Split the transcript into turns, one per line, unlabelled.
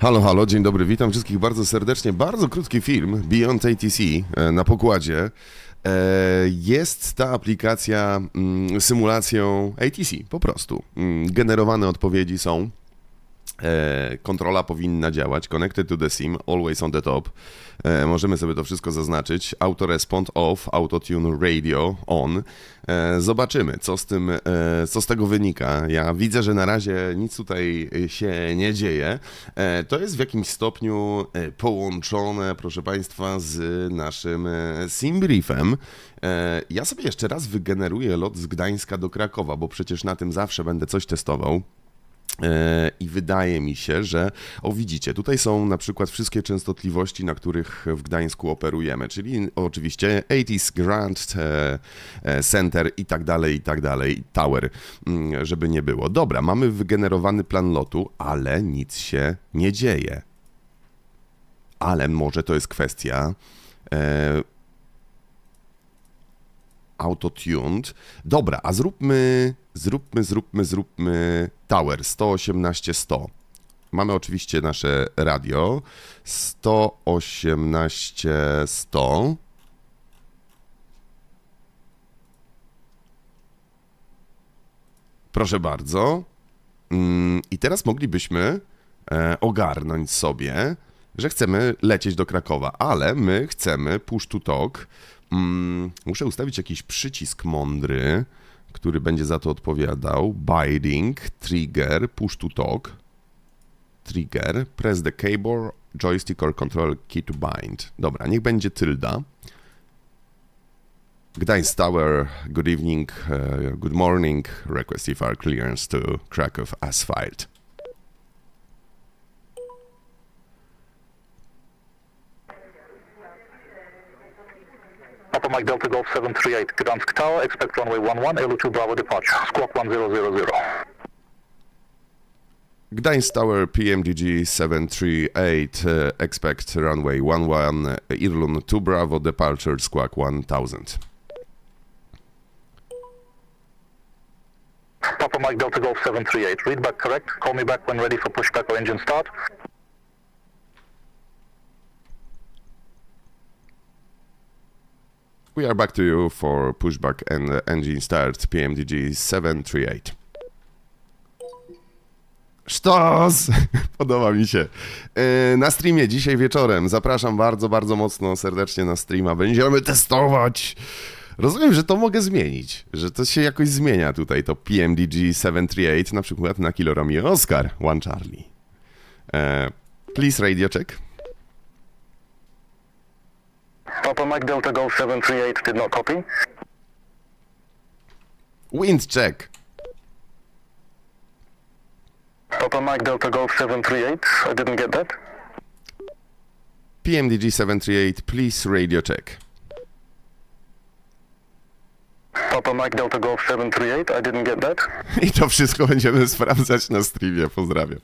Halo, halo, dzień dobry, witam wszystkich bardzo serdecznie. Bardzo krótki film, Beyond ATC e, na pokładzie. E, Jest ta aplikacja mm, symulacją ATC, po prostu. Mm, Generowane odpowiedzi są. E, kontrola powinna działać. Connected to the SIM, always on the top. E, możemy sobie to wszystko zaznaczyć. Auto respond off, auto tune radio on. E, zobaczymy, co z tym, co z tego wynika. Ja widzę, że na razie nic tutaj się nie dzieje. To jest w jakimś stopniu połączone, proszę Państwa, z naszym sim briefem. E, ja sobie jeszcze raz wygeneruję lot z Gdańska do Krakowa, bo przecież na tym zawsze będę coś testował. E, I wydaje mi się, że, o widzicie, tutaj są na przykład wszystkie częstotliwości, na których w Gdańsku operujemy, czyli oczywiście 80s Grand e, e, Center i tak dalej, i tak dalej, Tower, mm, żeby nie było. Dobra, mamy wygenerowany plan lotu, ale nic się nie dzieje. Ale może to jest kwestia autotuned. Dobra, a zróbmy, zróbmy, zróbmy, zróbmy Tower 118 100. Mamy oczywiście nasze radio 118 100. Proszę bardzo. Mm, I teraz moglibyśmy e, ogarnąć sobie, że chcemy lecieć do Krakowa, ale my chcemy push to talk. Mm, muszę ustawić jakiś przycisk mądry, który będzie za to odpowiadał. Binding, trigger, push to talk. Trigger, press the keyboard, joystick or control key to bind. Dobra, niech będzie tylda. Gdańsk Tower, good evening, uh, good morning, request IFR clearance to Krakow Asphalt.
Papa Mike Delta Golf 738, Gdansk Tower, expect runway 11, LU2 Bravo departure, squawk 1000.
Gdańsk Tower PMDG 738, uh, expect runway 11, uh, Irlun 2 Bravo, departure squawk 1000.
Papa Mike Delta Golf 738, read back correct, call me back when ready for pushback or engine start.
We are back to you for pushback and engine start PMDG 738. Sztos! Podoba mi się. E, Na streamie dzisiaj wieczorem zapraszam bardzo, bardzo mocno serdecznie na streama. Będziemy testować. Rozumiem, że to mogę zmienić, że to się jakoś zmienia tutaj, to PMDG 738, na przykład na Kilo Romeo Oscar, One Charlie. E, please radio check.
Papa Mike Delta Golf 738 did not copy.
Wind check.
Papa Mike Delta Golf 738, I didn't get that.
PMDG 738, please radio check.
Papa Mike Delta Golf 738, I didn't get that.
I to wszystko będziemy sprawdzać na streamie. Pozdrawiam.